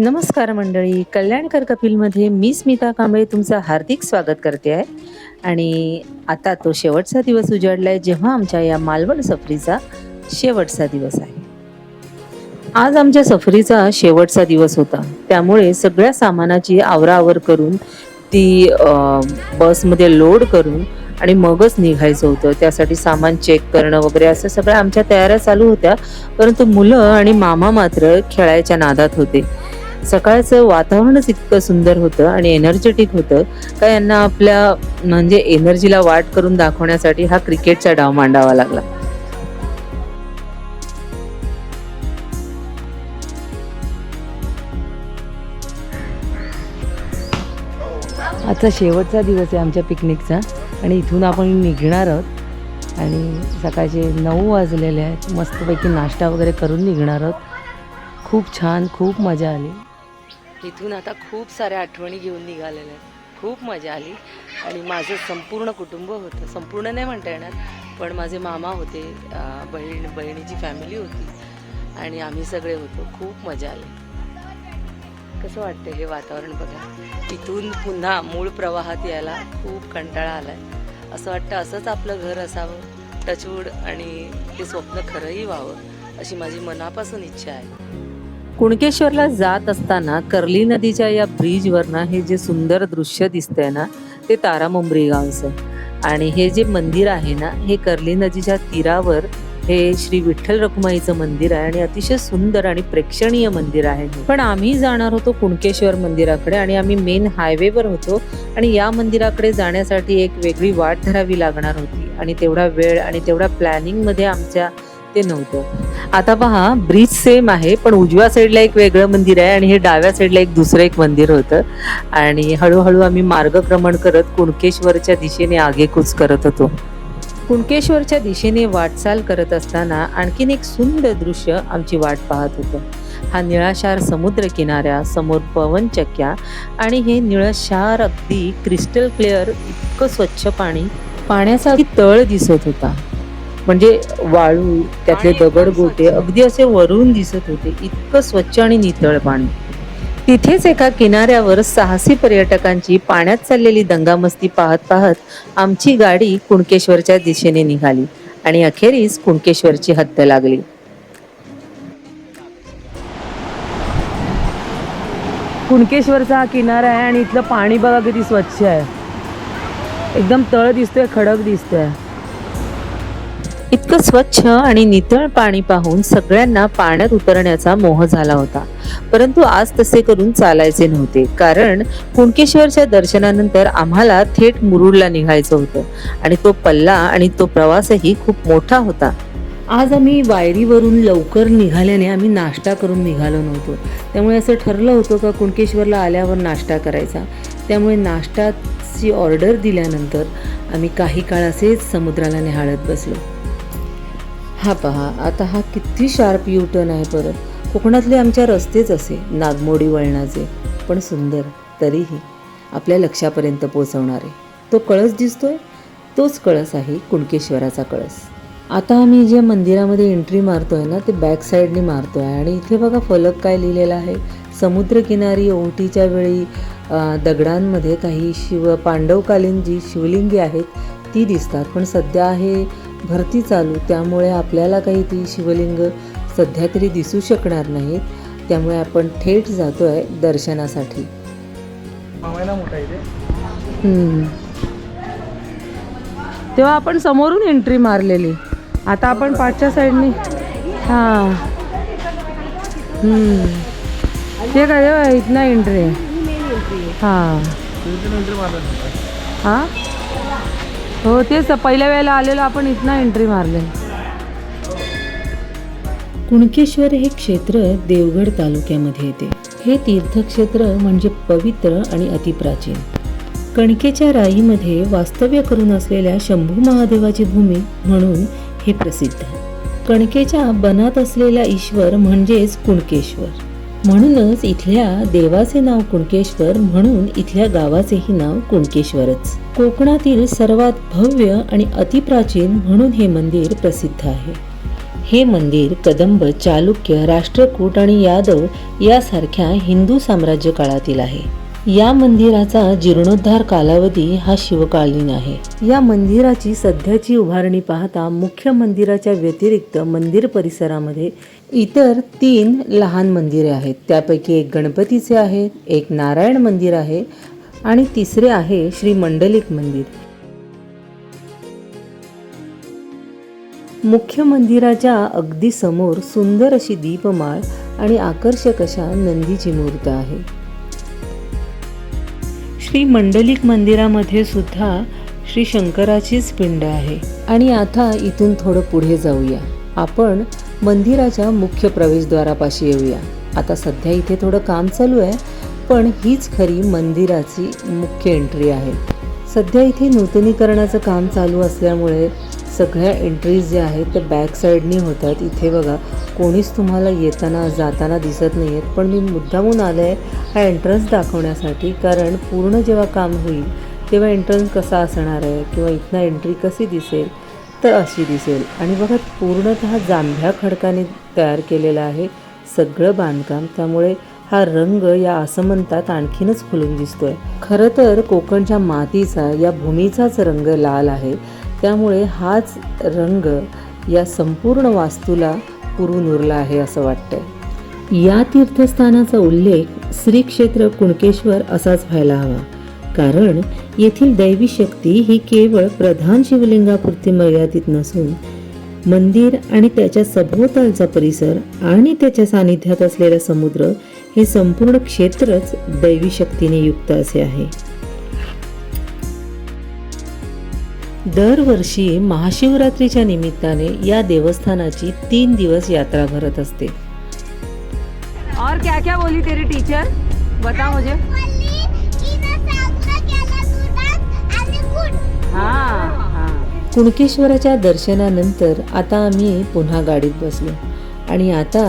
नमस्कार मंडळी. कल्याणकर कपिलमध्ये मी स्मिता कांबळे तुमचं हार्दिक स्वागत करते आहे. आणि आता तो शेवटचा दिवस उजाडला आहे जेव्हा आमच्या या मालवण सफरीचा शेवटचा दिवस आहे. आज आमच्या सफरीचा शेवटचा दिवस होता. त्यामुळे सगळ्या सामानाची आवराआवर करून ती बसमध्ये लोड करून आणि मगच निघायचं होतं. त्यासाठी सामान चेक करणं वगैरे असं सगळ्या आमच्या तयाऱ्या चालू होत्या. परंतु मुलं आणि मामा मात्र खेळायच्या नादात होते. सकाळचं वातावरणच इतकं सुंदर होतं आणि एनर्जेटिक होतं. का यांना आपल्या म्हणजे एनर्जीला वाट करून दाखवण्यासाठी हा क्रिकेटचा डाव मांडावा लागला. आजचा शेवटचा दिवस आहे आमच्या पिकनिकचा आणि इथून आपण निघणार आहोत. आणि सकाळचे नऊ वाजलेले आहेत. मस्तपैकी नाश्ता वगैरे करून निघणार आहोत. खूप छान खूप मजा आली. इथून आता खूप साऱ्या आठवणी घेऊन निघालेल्या आहेत. खूप मजा आली. आणि माझं संपूर्ण कुटुंब होतं. संपूर्ण नाही म्हणता येणार पण माझे मामा होते बहीण बहिणीची फॅमिली होती. आणि आम्ही सगळे होतो. खूप मजा आली. कसं वाटतं हे वातावरण बघा? इथून पुन्हा मूळ प्रवाहात यायला खूप कंटाळा आलाय. असं वाटतं असंच आपलं घर असावं. टचवूड आणि ते स्वप्न खरंही व्हावं अशी माझी मनापासून इच्छा आहे. कुणकेश्वरला जात असताना कर्ली नदीच्या या ब्रिजवरनं हे जे सुंदर दृश्य दिसतंय ना ते तारामुंबरी गावचं. आणि हे जे मंदिर आहे ना हे कर्ली नदीच्या तीरावर हे श्री विठ्ठल रखुमाईचं मंदिर आहे आणि अतिशय सुंदर आणि प्रेक्षणीय मंदिर आहे पण आम्ही जाणार होतो कुणकेश्वर मंदिराकडे आणि आम्ही मेन हायवेवर होतो आणि या मंदिराकडे जाण्यासाठी एक वेगळी वाट धरावी लागणार होती. आणि तेवढा वेळ आणि तेवढ्या प्लॅनिंगमध्ये आमच्या ते नव्हतं. आता पहा ब्रिज सेम आहे पण उजव्या साईडला एक वेगळं मंदिर आहे आणि हे डाव्या साईडला एक दुसरं एक मंदिर होतं. आणि हळूहळू आम्ही मार्गक्रमण करत कुणकेश्वरच्या दिशेने आगेकूच करत होतो. कुणकेश्वरच्या दिशेने वाटचाल करत असताना आणखीन एक सुंदर दृश्य आमची वाट पाहत होतं. हा निळाशार समुद्र किनाऱ्या समोर पवनचक्क्या आणि हे निळशार अगदी क्रिस्टल क्लिअर इतकं स्वच्छ पाणी पाण्याचा तळ दिसत होता. म्हणजे वाळू त्यातले दगड गोटे अगदी असे वरून दिसत होते. इतकं स्वच्छ आणि नितळ पाणी. तिथेच एका किनाऱ्यावर साहसी पर्यटकांची पाण्यात चाललेली दंगामस्ती पाहत पाहत आमची गाडी कुणकेश्वरच्या दिशेने निघाली आणि अखेरीस कुणकेश्वरची हद्द लागली. कुणकेश्वरचा हा किनारा आहे आणि इथलं पाणी बघा किती स्वच्छ आहे. एकदम तळ दिसतोय खडक दिसतोय. इतकं स्वच्छ आणि नितळ पाणी पाहून सगळ्यांना पाण्यात उतरण्याचा मोह झाला होता. परंतु आज तसे करून चालायचे नव्हते. कारण कुणकेश्वरच्या दर्शनानंतर आम्हाला थेट मुरुडला निघायचं होतं आणि तो पल्ला आणि तो प्रवासही खूप मोठा होता. आज आम्ही वायरीवरून लवकर निघाल्याने आम्ही नाश्ता करून निघालो नव्हतो. त्यामुळे असं ठरलं होतं का कुणकेश्वरला आल्यावर नाश्ता करायचा. त्यामुळे नाश्ताची ऑर्डर दिल्यानंतर आम्ही काही काळ असेच समुद्राला निहाळत बसलो. हा पहा आता हा किती शार्प यू टर्न आहे परत. कोकणातले आमच्या रस्तेच असे नागमोडी वळणाचे. पण सुंदर तरीही आपल्या लक्षापर्यंत पोचवणारे तो कळस दिसतोय तोच कळस आहे कुणकेश्वराचा कळस. आता आम्ही जे मंदिरामध्ये एंट्री मारतोय ना ते बॅक साईडने मारतोय. आणि इथे बघा फलक काय लिहिलेला आहे. समुद्रकिनारी ओहोटीच्या वेळी दगडांमध्ये काही शिव पांडवकालीन जी शिवलिंगे आहेत ती दिसतात. पण सध्या आहे भरती चालू त्यामुळे आपल्याला काही ती शिवलिंग सध्या तरी दिसू शकणार नाहीत. त्यामुळे आपण थेट जातोय दर्शनासाठी. हम्म. तेव्हा आपण समोरून एंट्री मारलेली. आता आपण पाठच्या साईडने हां. ते काय इथनं एंट्री आहे. हां. हां? हो तेच पहिल्या वेळेला आलेलो आपण इथनं एंट्री मारले. कुणकेश्वर हे क्षेत्र देवगड तालुक्यामध्ये येते. हे तीर्थक्षेत्र म्हणजे पवित्र आणि अतिप्राचीन. कणकेच्या राईमध्ये वास्तव्य करून असलेल्या शंभू महादेवाची भूमी म्हणून हे प्रसिद्ध कणकेच्या बनात असलेला ईश्वर म्हणजेच कुणकेश्वर. म्हणूनच इथल्या देवाचे नाव कुणकेश्वर म्हणून इथल्या गावाचेही नाव कुणकेश्वरच. कोकणातील सर्वात भव्य आणि अतिप्राचीन म्हणून हे मंदिर प्रसिद्ध आहे. हे मंदिर कदंब चालुक्य राष्ट्रकूट आणि यादव यासारख्या हिंदू साम्राज्य काळातील आहे. या मंदिराचा जीर्णोद्धार कालावधी हा शिवकालीन आहे. या मंदिराची सध्याची उभारणी पाहता मुख्य मंदिराच्या व्यतिरिक्त मंदिर परिसरामध्ये इतर तीन लहान मंदिरे आहेत. त्यापैकी एक गणपतीचे आहे एक नारायण मंदिर आहे आणि तिसरे आहे श्री मंडलिक मंदिर. मुख्य मंदिराच्या अगदी समोर सुंदर अशी दीपमाळ आणि आकर्षक अशा नंदीची मूर्त आहे. श्री मंडलिक मंदिरामध्ये सुद्धा श्री शंकराचीच पिंड आहे. आणि आता इथून थोडं पुढे जाऊया. आपण मंदिराच्या मुख्य प्रवेशद्वारापाशी येऊया. आता सध्या इथे थोडं काम चालू आहे पण हीच खरी मंदिराची मुख्य एंट्री आहे. सध्या इथे नूतनीकरणाचं काम चालू असल्यामुळे सगळ्या एंट्रीज ज्या आहेत त्या बॅक साईडनी होतात. इथे बघा कोणीच तुम्हाला येताना जाताना दिसत नाही आहेत पण मी मुद्दामून आलं आहे हा एंट्रन्स दाखवण्यासाठी. कारण पूर्ण जेव्हा काम होईल तेव्हा एंट्रन्स कसा असणार आहे? किंवा इथनं एंट्री कशी दिसेल? तर अशी दिसेल. आणि बघा पूर्णतः जांभ्या खडकाने तयार केलेलं आहे सगळं बांधकाम. त्यामुळे हा रंग या आसमंतात आणखीनच खुलून दिसतोय. खरं तर कोकणच्या मातीचा या भूमीचाच रंग लाल आहे. त्यामुळे हाच रंग या संपूर्ण वास्तूला पुरून उरला आहे असं वाटतंय. या तीर्थस्थानाचा उल्लेख श्री क्षेत्र कुणकेश्वर असाच व्हायला हवा. कारण येथील दैवी शक्ती ही केवळ प्रधान शिवलिंगापुरती मर्यादित नसून मंदिर आणि त्याच्या सभोवतालचा परिसर आणि त्याच्या सानिध्यात असलेला समुद्र हे संपूर्ण क्षेत्रच दैवी शक्तीने युक्त असे आहे. दरवर्षी महाशिवरात्रीच्या निमित्ताने या देवस्थानाची तीन दिवस यात्रा भरत असते. और क्या क्या बोली तेरी टीचर बता मुझे. कुणकेश्वराच्या दर्शनानंतर आता आम्ही पुन्हा गाडीत बसलो आणि आता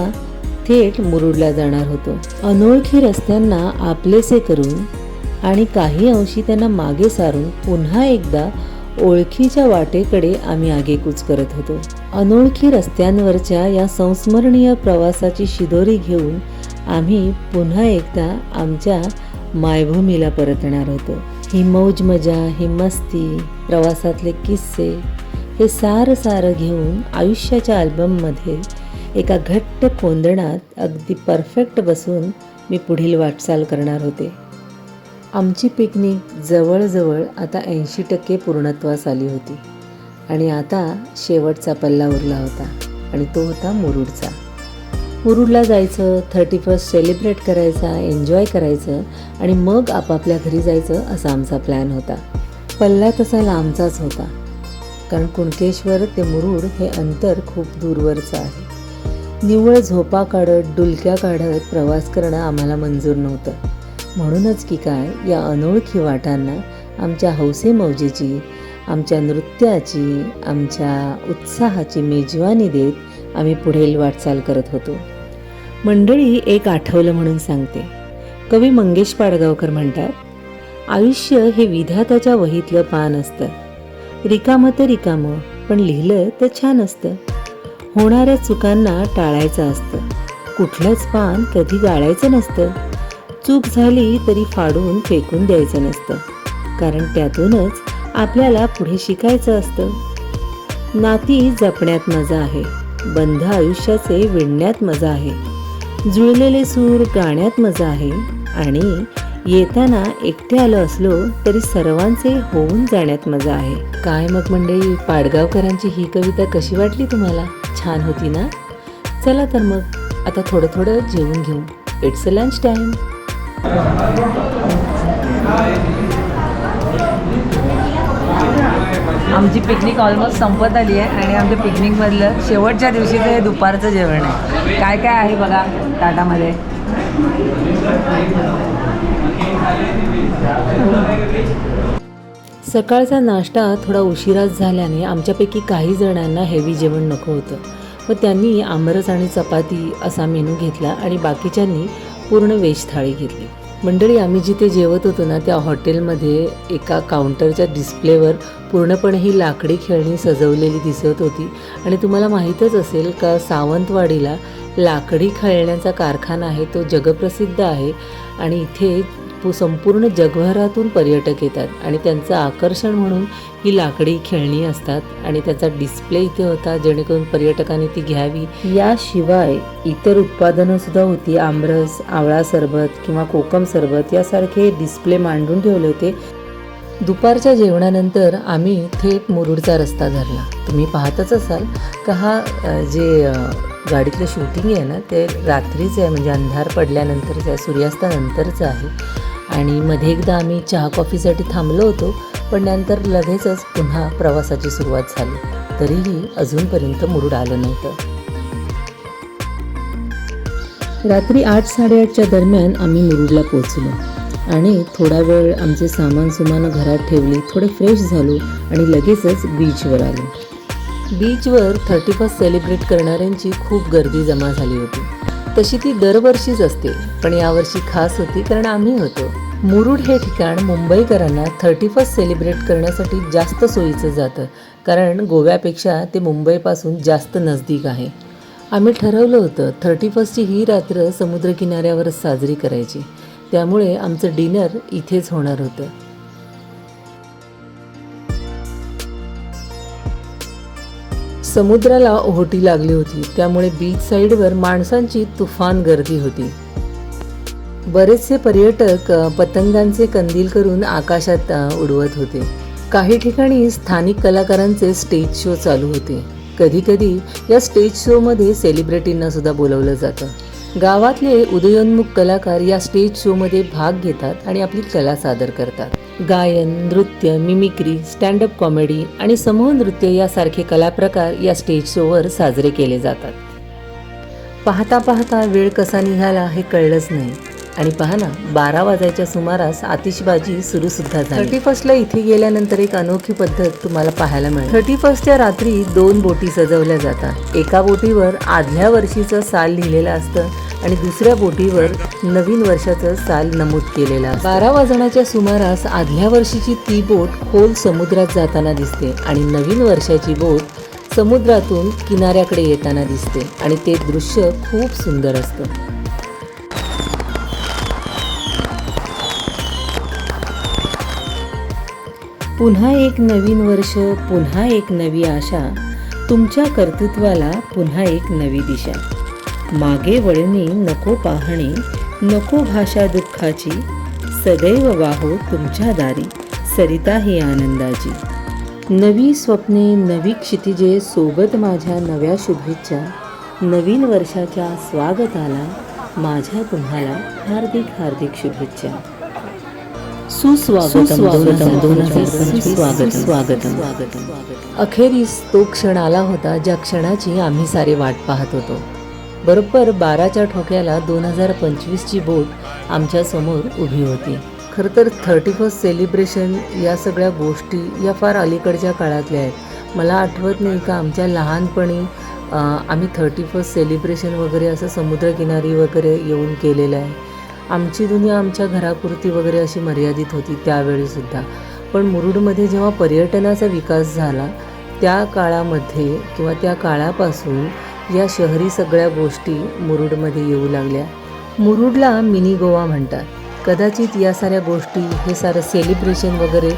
थेट मुरुडला जाणार होतो. अनोळखी रस्त्यांना आपलेसे करून आणि काही अंशी त्यांना मागे सारून पुन्हा एकदा ओळखीच्या वाटेकडे आम्ही आगेकूच करत होतो. अनोळखी रस्त्यांवरच्या या संस्मरणीय प्रवासाची शिदोरी घेऊन आम्ही पुन्हा एकदा आमच्या मायभूमीला परतणार होतो. ही मौज मजा ही मस्ती प्रवासातले किस्से हे सारं सारं घेऊन आयुष्याच्या अल्बममध्ये एका घट्ट कोंदणात अगदी परफेक्ट बसून मी पुढील वाटचाल करणार होते. आमची पिकनिक जवळजवळ आता ऐंशी टक्के पूर्णत्वास आली होती. आणि आता शेवटचा पल्ला उरला होता आणि तो होता मुरुडचा. मुरुडला जायचं थर्टी फर्स्ट सेलिब्रेट करायचा एन्जॉय करायचं आणि मग आपापल्या घरी जायचं असा आमचा प्लॅन होता. पल्ला तसा लांबचाच होता. कारण कुणकेश्वर ते मुरुड हे अंतर खूप दूरवरचं आहे. निव्वळ झोपा काढत डुलक्या काढत प्रवास करणं आम्हाला मंजूर नव्हतं. म्हणूनच की काय या अनोळखी वाटांना आमच्या हौसे मौजेची आमच्या नृत्याची आमच्या उत्साहाची मेजवानी देत आम्ही पुढील वाटचाल करत होतो. मंडळी एक आठवलं म्हणून सांगते. कवी मंगेश पाडगावकर म्हणतात आयुष्य हे विधाताच्या वहीतलं पान असतं. रिकामं तर रिकामं पण लिहिलं तर छान असतं. होणाऱ्या चुकांना टाळायचं असतं. कुठलंच पान कधी गाळायचं नसतं. चूक झाली तरी फाडून फेकून द्यायचं नसतं. कारण त्यातूनच आपल्याला पुढे शिकायचं असतं. नाती जपण्यात मजा आहे. बंध आयुष्याचे विणण्यात मजा आहे. जुळलेले सूर गाण्यात मजा आहे. आणि येताना एकटे आलो असलो तरी सर्वांचे होऊन जाण्यात मजा आहे. काय मग मंडळी पाडगावकरांची ही कविता कशी वाटली तुम्हाला? छान होती ना? चला तर मग आता थोडं थोडं जेवून घेऊ. इट्स अ लंच टाईम आमची पिकनिक ऑलमोस्ट संपत आली आहे आणि आमच्या पिकनिकमधलं शेवटच्या दिवशीचं हे दुपारचं जेवण आहे. काय काय आहे बघा ताटामध्ये? सकाळचा नाश्ता थोडा उशिराच झाल्याने आमच्यापैकी काही जणांना हेवी जेवण नको होतं. व त्यांनी आमरस आणि चपाती असा मेनू घेतला आणि बाकीच्यांनी पूर्ण वेज थाळी घेतली. मंडळी आम्ही जिथे जेवत होतो ना त्या हॉटेलमध्ये एका काउंटरच्या डिस्प्लेवर पूर्णपणे ही लाकडी खेळणी सजवलेली दिसत होती. आणि तुम्हाला माहीतच असेल का सावंतवाडीला लाकडी खेळण्याचा कारखाना आहे तो जगप्रसिद्ध आहे. आणि इथे संपूर्ण जगभरातून पर्यटक येतात आणि त्यांचं आकर्षण म्हणून ही लाकडी खेळणी असतात आणि त्याचा डिस्प्ले इथे होता जेणेकरून पर्यटकांनी ती घ्यावी. याशिवाय इतर उत्पादनं सुद्धा होती आमरस आवळा सरबत किंवा कोकम सरबत यासारखे डिस्प्ले मांडून ठेवले होते. दुपारच्या जेवणानंतर आम्ही थेट मुरुडचा रस्ता धरला. तुम्ही पाहतच असाल का हा जे गाडीतलं शूटिंग आहे ना ते रात्रीचं आहे म्हणजे अंधार पडल्यानंतरचं आहे सूर्यास्तानंतरचं आहे. आणि मध्ये एकदा आम्ही चहा कॉफीसाठी थांबलो होतो पण नंतर लगेचच पुन्हा प्रवासाची सुरुवात झाली. तरीही अजूनपर्यंत मुरुड आलं नव्हतं. रात्री आठ साडेआठच्या दरम्यान आम्ही मुरुडला पोहोचलो आणि थोडा वेळ आमचे सामान सुमान घरात ठेवली थोडे फ्रेश झालो आणि लगेचच बीचवर आलो. बीचवर थर्टी फर्स्ट सेलिब्रेट करणाऱ्यांची खूप गर्दी जमा झाली होती. तशी ती दरवर्षीच असते. पण यावर्षी खास होती कारण आम्ही होतो. मुरुड हे ठिकाण मुंबईकरांना थर्टी फर्स्ट सेलिब्रेट करण्यासाठी जास्त सोयीचं जातं. कारण गोव्यापेक्षा ते मुंबईपासून जास्त नजदीक आहे. आम्ही ठरवलं होतं थर्टी फर्स्टची ही रात्र समुद्रकिनाऱ्यावरच साजरी करायची. त्यामुळे आमचं डिनर इथेच होणार होतं. समुद्राला ओहोटी लागली होती. त्यामुळे बीच साईडवर माणसांची तुफान गर्दी होती. बरेचसे पर्यटक पतंगांचे कंदील करून आकाशात उडवत होते. काही ठिकाणी स्थानिक कलाकारांचे स्टेज शो चालू होते. कधीकधी या स्टेज शोमध्ये सेलिब्रिटींना सुद्धा बोलवलं जातं. गावातले उदयोन्मुख कलाकार या स्टेज शोमध्ये भाग घेतात आणि आपली कला सादर करतात. गायन नृत्य मिमिक्री स्टँडअप कॉमेडी आणि समूह नृत्य यासारखे कलाप्रकार या स्टेज शोवर साजरे केले जातात. पाहता पाहता वेळ कसा निघाला हे कळलंच नाही. आणि पहा ना बारा वाजायच्या सुमारास आतिषबाजी सुरू सुद्धा झाली. थर्टी फर्स्टला इथे गेल्यानंतर एक अनोखी पद्धत तुम्हाला पाहायला मिळेल. थर्टी फर्स्टच्या रात्री दोन बोटी सजवल्या जातात. एका बोटीवर आदल्या वर्षीचं साल लिहिलेलं असतं आणि दुसऱ्या बोटीवर नवीन वर्षाचं साल नमूद केलेलं असतं. बारा वाजण्याच्या सुमारास आदल्या वर्षीची ती बोट खोल समुद्रात जाताना दिसते आणि नवीन वर्षाची बोट समुद्रातून किनाऱ्याकडे येताना दिसते आणि ते दृश्य खूप सुंदर असतं. पुन्हा एक नवीन वर्ष पुन्हा एक नवी आशा. तुमच्या कर्तृत्वाला पुन्हा एक नवी दिशा. मागे वळणे नको पाहणे नको भाषा दुःखाची. सदैव वाहो तुमच्या दारी सरिता ही आनंदाची. नवी स्वप्ने नवी क्षितिजे सोबत माझ्या नव्या शुभेच्छा. नवीन वर्षाच्या स्वागताला माझ्या तुम्हाला हार्दिक हार्दिक शुभेच्छा. अखेरीस तो क्षण आला होता ज्या क्षणाची आम्ही सारे वाट पाहत होतो. बरोबर बाराच्या ठोक्याला दोन हजार पंचवीसची बोट आमच्यासमोर उभी होती. खरं तर थर्टी फर्स्ट सेलिब्रेशन या सगळ्या गोष्टी या फार अलीकडच्या काळातल्या आहेत. मला आठवत नाही का आमच्या लहानपणी आम्ही थर्टी फर्स्ट सेलिब्रेशन वगैरे असं समुद्रकिनारी वगैरे येऊन केलेलं आहे. आमची दुनिया आमच्या घरापुरती वगैरे अशी मर्यादित होती त्यावेळीसुद्धा पण मुरुडमध्ये जेव्हा पर्यटनाचा विकास झाला त्या काळामध्ये किंवा त्या काळापासून या शहरी सगळ्या गोष्टी मुरुडमध्ये येऊ लागल्या. मुरुडला मिनी गोवा म्हणतात. कदाचित या साऱ्या गोष्टी हे सारं सेलिब्रेशन वगैरे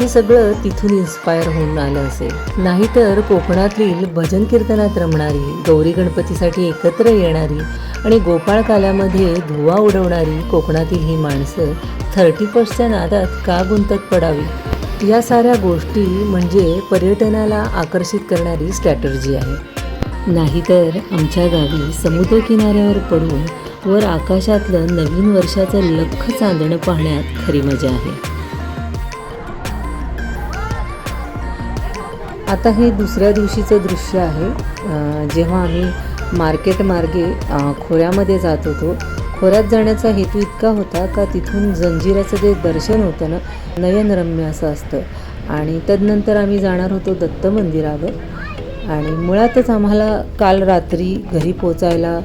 हे सगळं तिथून इन्स्पायर होऊन आलं असेल. नाहीतर कोकणातील भजन कीर्तनात रमणारी गौरी गणपतीसाठी एकत्र येणारी आणि गोपाळ काल्यामध्ये धुवा उडवणारी कोकणातील ही माणसं थर्टी फर्स्टच्या नादात का गुंतत पडावी? या साऱ्या गोष्टी म्हणजे पर्यटनाला आकर्षित करणारी स्ट्रॅटर्जी आहे. नाहीतर आमच्या गावी समुद्रकिनाऱ्यावर पडून वर आकाशातलं नवीन वर्षाचं लख चांदणं पाहण्यात खरी मजा आहे. आता हे दुसऱ्या दिवशीचं दृश्य आहे. जेव्हा आम्ही मार्केटमार्गे खोऱ्यामध्ये जात होतो खोऱ्यात जाण्याचा हेतू इतका होता का तिथून जंजिराचं जे दर्शन होतं ना नयनरम्य असं असतं. आणि तदनंतर आम्ही जाणार होतो दत्त मंदिरावर. आणि मुळातच आम्हाला काल रात्री घरी पोचायला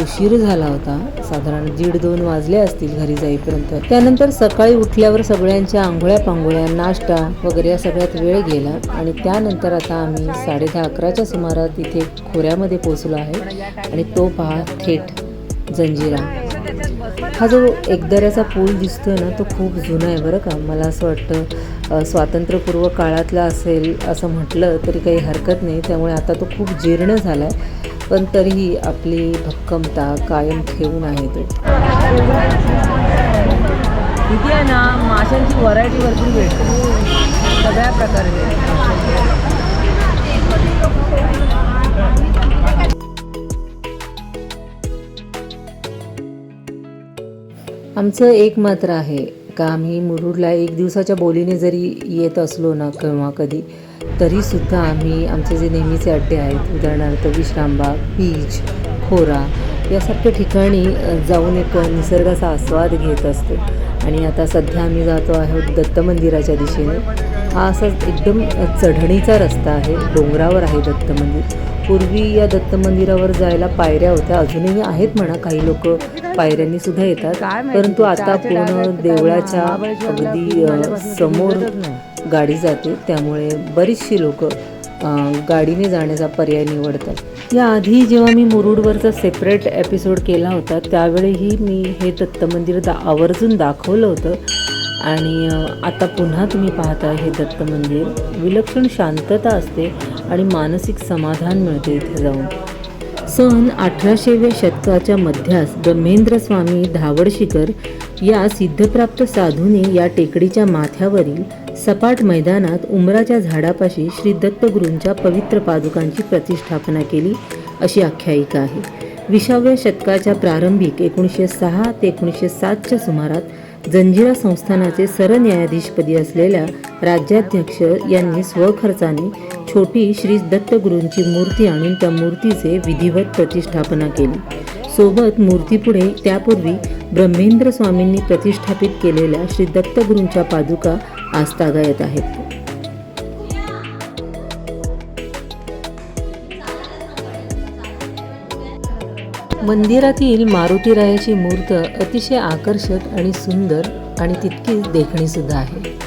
उशीर झाला होता. साधारण दीड दोन वाजले असतील घरी जाईपर्यंत. त्यानंतर सकाळी उठल्यावर सगळ्यांच्या आंघोळ्या पांघोळ्या नाश्ता वगैरे या सगळ्यात वेळ गेला आणि त्यानंतर आता आम्ही साडे दहा अकराच्या सुमारात इथे खोऱ्यामध्ये पोचलो आहे आणि तो पहा थेट जंजिरा. हा जो एकदऱ्याचा पूल दिसतोय ना तो खूप जुना आहे बरं का. मला असं वाटतं स्वातंत्र्यपूर्व काळातला असेल असं म्हटलं तरी काही हरकत नाही. त्यामुळे आता तो खूप जीर्ण झाला आहे पण तरीही आपली भक्कमता कायम ठेवून आहे तो. तिथे आहे ना माशांची व्हरायटी भरपूर भेटते. सगळ्या प्रकारे आमचं एक मात्र आहे का? आम्ही मुरुडला एक दिवसाच्या बोलीने जरी येत असलो ना केव्हा कधी तरीसुद्धा आम्ही आमचे जे नेहमीचे अड्डे आहेत उदाहरणार्थ विश्रामबाग बीच खोरा यासारख्या ठिकाणी जाऊन एक निसर्गाचा आस्वाद घेत असतो. आणि आता सध्या आम्ही जातो आहोत दत्त मंदिराच्या दिशेने. हा असा एकदम चढणीचा रस्ता आहे डोंगरावर आहे दत्त मंदिर. पूर्वी या दत्त मंदिरावर जायला पायऱ्या होत्या अजूनही आहेत म्हणा काही लोक पायऱ्यांनी सुद्धा येतात. परंतु आता पूर्ण देवळाच्या अगदी समोर. गाडी जाते. त्यामुळे बरीचशी लोक गाडीने जाण्याचा पर्याय निवडतात. याआधी जेव्हा मी मुरुडवरचा सेपरेट एपिसोड केला होता त्यावेळीही मी हे दत्त मंदिर दा आवर्जून दाखवलं होतं. आणि आता पुन्हा तुम्ही पाहता हे दत्त मंदिर विलक्षण शांतता असते आणि मानसिक समाधान मिळते इथे जाऊन. सन अठराशेव्या शतकाच्या मध्यास ब्रह्मेंद्र स्वामी धावडशीकर या सिद्धप्राप्त साधूने या टेकडीच्या माथ्यावरील सपाट मैदानात उमराच्या झाडापाशी श्री दत्तगुरूंच्या पवित्र पादुकांची प्रतिष्ठापना केली अशी आख्यायिका आहे. विसाव्या शतकाच्या प्रारंभिक एकोणीसशे सहा ते एकोणीसशे सातच्या सुमारात जंजिरा संस्थानाचे सरन्यायाधीशपदी असलेल्या राज्याध्यक्ष यांनी स्वखर्चाने छोटी श्री दत्तगुरूंची मूर्ती आणून त्या मूर्तीचे विधिवत प्रतिष्ठापना केली. सोबत मूर्तीपुढे त्यापूर्वी ब्रह्मेंद्र स्वामींनी प्रतिष्ठापित केलेल्या श्री दत्तगुरूंच्या पादुका आस्तागायत आहेत. मंदिरातील मारुतीरायाची मूर्त अतिशय आकर्षक आणि सुंदर आणि तितकीच देखणी सुद्धा आहे.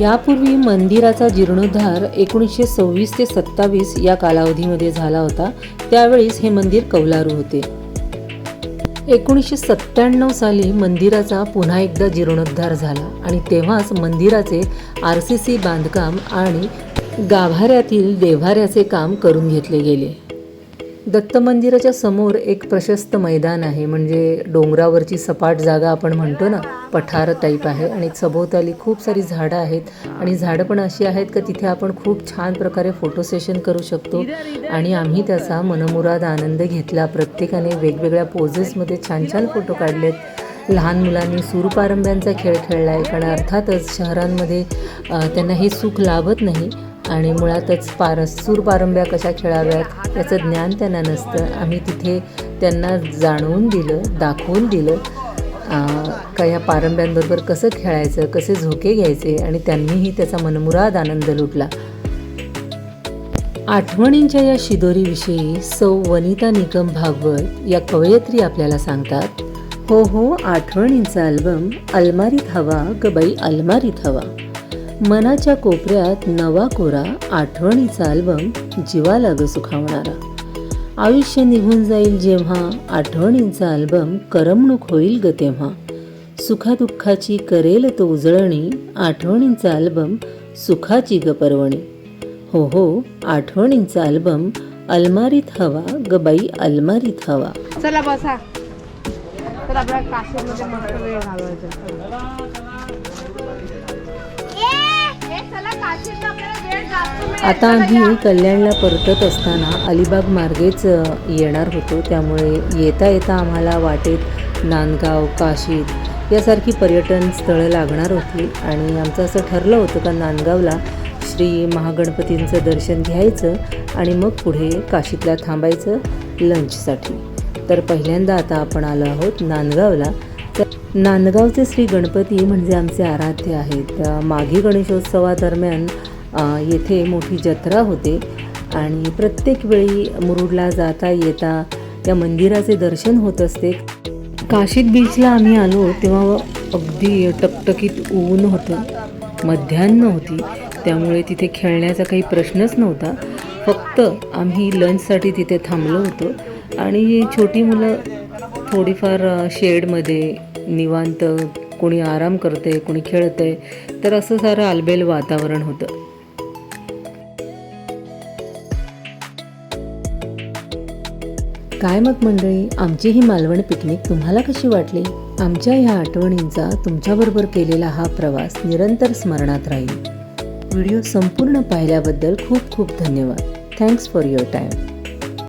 यापूर्वी मंदिराचा जीर्णोद्धार एकोणीसशे सव्वीस ते सत्तावीस या कालावधीमध्ये झाला होता. त्यावेळीस हे मंदिर कौलारू होते. एकोणीसशे सत्त्याण्णव साली मंदिराचा पुन्हा एकदा जीर्णोद्धार झाला आणि तेव्हाच मंदिराचे आर सी सी बांधकाम आणि गाभाऱ्यातील देव्हाऱ्याचे काम करून घेतले गेले. दत्त मंदिराच्या समोर एक प्रशस्त मैदान आहे. म्हणजे डोंगरावरची सपाट जागा आपण म्हणतो ना पठार टाईप आहे. आणि सभोवताली खूप सारी झाडं आहेत. आणि झाडं पण अशी आहेत का तिथे आपण खूप छान प्रकारे फोटो सेशन करू शकतो. आणि आम्ही त्याचा मनमुराद आनंद घेतला. प्रत्येकाने वेगवेगळ्या पोजेसमध्ये छान छान फोटो काढलेत. लहान मुलांनी सूरपारंब्यांचा खेळ खेळला आहे कारण अर्थातच शहरांमध्ये त्यांना हे सुख लाभत नाही. आणि मुळातच पार सूरपारंब्या कशा खेळाव्यात याचं ज्ञान त्यांना नसतं. आम्ही तिथे त्यांना जाणवून दिलं दाखवून दिलं का या पारंब्यांबरोबर कसं खेळायचं कसे झोके घ्यायचे आणि त्यांनीही त्याचा मनमुराद आनंद लुटला. आठवणींच्या या शिदोरीविषयी सौ वनिता निकम भागवत या कवयत्री आपल्याला सांगतात हो हो आठवणींचा अल्बम अलमारीत हवा ग बाई अलमारीत हवा. मनाच्या कोपऱ्यात नवा कोरा आठवणीचा अल्बम जीवाला ग सुखावणारा. आयुष्य निघून जाईल जेव्हा आठवणींचा अल्बम करमणूक होईल ग तेव्हा. सुखादुःखाची करेल तो उजळणी आठवणींचा अल्बम सुखाची ग पर्वणी. हो हो आठवणींचा अल्बम अलमारीत हवा ग बाई अलमारीत हवा. चला बसा. तर काशीमध्ये मस्त वेळ घालवायचा. आता आम्ही कल्याणला परतत असताना अलिबाग मार्गेच येणार होतो. त्यामुळे येता येता आम्हाला वाटेत नांदगाव काशीद यासारखी पर्यटन स्थळं लागणार होती. आणि आमचं असं ठरलं होतं का नांदगावला श्री महागणपतींचं दर्शन घ्यायचं आणि मग पुढे काशीतला थांबायचं लंचसाठी. तर पहिल्यांदा आता आपण आलो आहोत नांदगावला. नांदगावचे श्री गणपती म्हणजे आमचे आराध्य आहेत. माघी गणेशोत्सवादरम्यान येथे मोठी जत्रा होते आणि प्रत्येक वेळी मुरुडला जाता येता या मंदिराचे दर्शन होत असते. काशीद बीचला आम्ही आलो तेव्हा अगदी टकटकीत ऊन होतं मध्यान्न होती. त्यामुळे तिथे खेळण्याचा काही प्रश्नच नव्हता. फक्त आम्ही लंचसाठी तिथे थांबलो होतो आणि छोटी मुलं थोडीफार शेडमध्ये निवांत कोणी आराम करते कोणी खेळते तर असं सारं आलबेल वातावरण होतं. काय मग मंडळी आमची ही मालवण पिकनिक तुम्हाला कशी वाटली? आमच्या ह्या आठवणींचा तुमच्याबरोबर केलेला हा प्रवास निरंतर स्मरणात राहील. व्हिडिओ संपूर्ण पाहिल्याबद्दल खूप खूप धन्यवाद. Thanks for your time